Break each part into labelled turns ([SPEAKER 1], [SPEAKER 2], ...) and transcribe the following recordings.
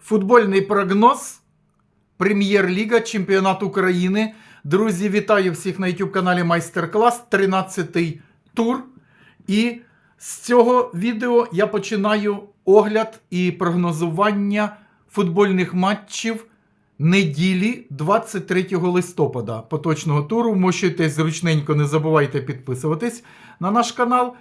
[SPEAKER 1] Футбольний прогноз. Прем'єр-ліга, чемпіонат України. Друзі, вітаю всіх на YouTube каналі Майстер-клас, 13-й тур. І з цього відео я починаю огляд і прогнозування футбольних матчів неділі 23 листопада поточного туру. Мощуйтесь зручненько, не забувайте підписуватись на наш канал.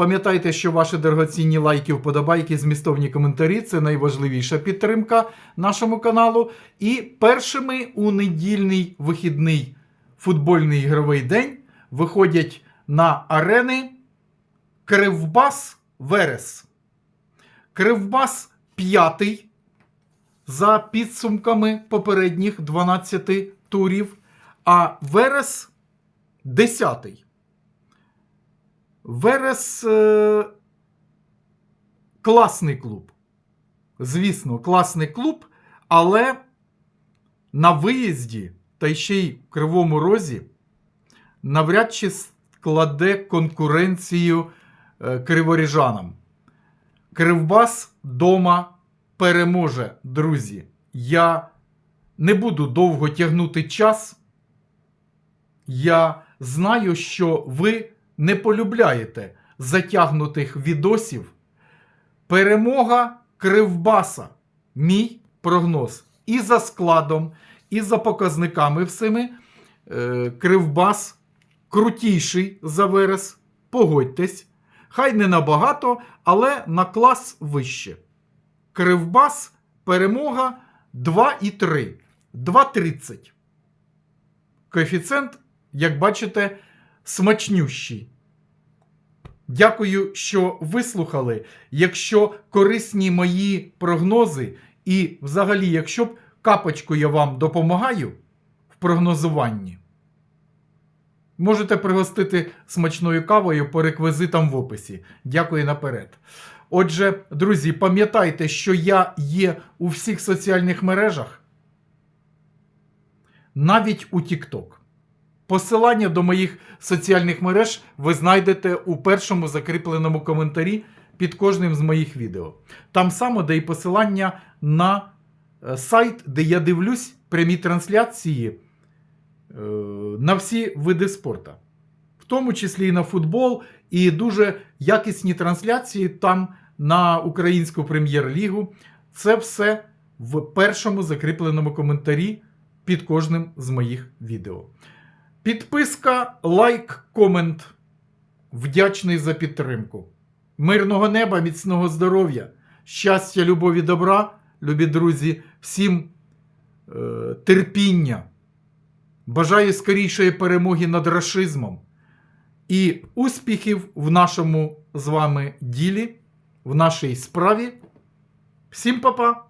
[SPEAKER 1] Пам'ятайте, що ваші дорогоцінні лайки, вподобайки, змістовні коментарі це найважливіша підтримка нашому каналу. І першими у недільний вихідний футбольний ігровий день виходять на арени Кривбас Верес. Кривбас п'ятий за підсумками попередніх 12 турів, а Верес десятий. Верес е, класний клуб. Звісно, класний клуб, але на виїзді та ще й в Кривому Розі навряд чи складе конкуренцію е, криворіжанам. Кривбас дома переможе, друзі. Я не буду довго тягнути час. Я знаю, що ви не полюбляєте затягнутих відосів. Перемога Кривбаса. Мій прогноз. І за складом, і за показниками всіми. Е, Кривбас крутіший за Верес. Погодьтесь. Хай не набагато, але на клас вище. Кривбас перемога 2,3. 2,30. Коефіцієнт, як бачите, смачнющий. Дякую, що вислухали. Якщо корисні мої прогнози, і взагалі, якщо б капочку я вам допомагаю в прогнозуванні, можете пригостити смачною кавою по реквізитам в описі. Дякую наперед. Отже, друзі, пам'ятайте, що я є у всіх соціальних мережах, навіть у TikTok. Посилання до моїх соціальних мереж ви знайдете у першому закріпленому коментарі під кожним з моїх відео. Там само, де і посилання на е, сайт, де я дивлюсь прямі трансляції е, на всі види спорту. В тому числі і на футбол, і дуже якісні трансляції там на українську прем'єр-лігу. Це все в першому закріпленому коментарі під кожним з моїх відео. Підписка, лайк, комент. Вдячний за підтримку. Мирного неба, міцного здоров'я, щастя, любові, добра, любі друзі, всім е, терпіння. Бажаю скорішої перемоги над рашизмом і успіхів в нашому з вами ділі, в нашій справі. Всім па-па!